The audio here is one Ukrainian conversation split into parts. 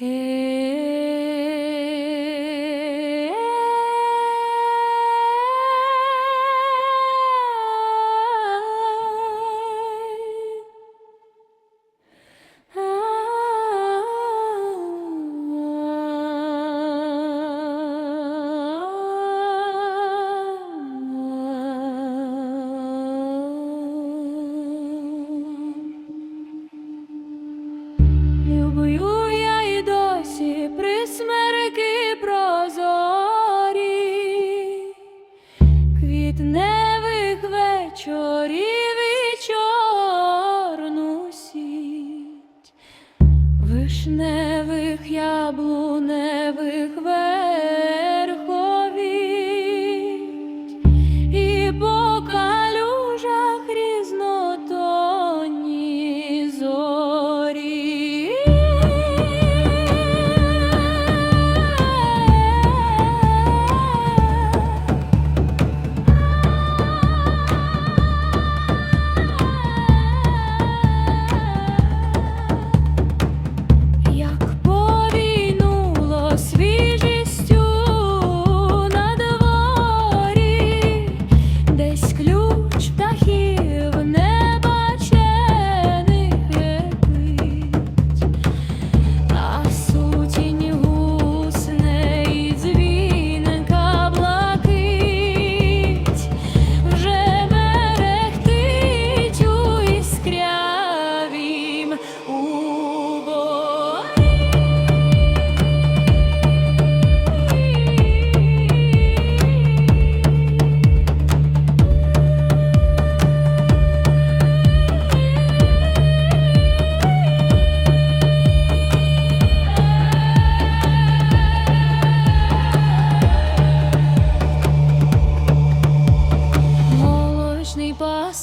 Hey. Квітневих вечорів і чорну сіть, вишневих яблуневих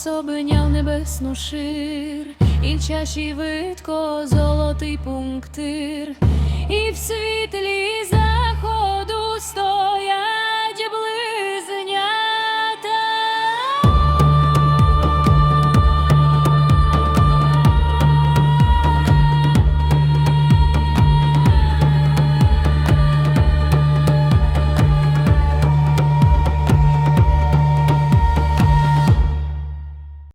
обняв небесну шир, і в чаші видко золотий пунктир, і в світлі.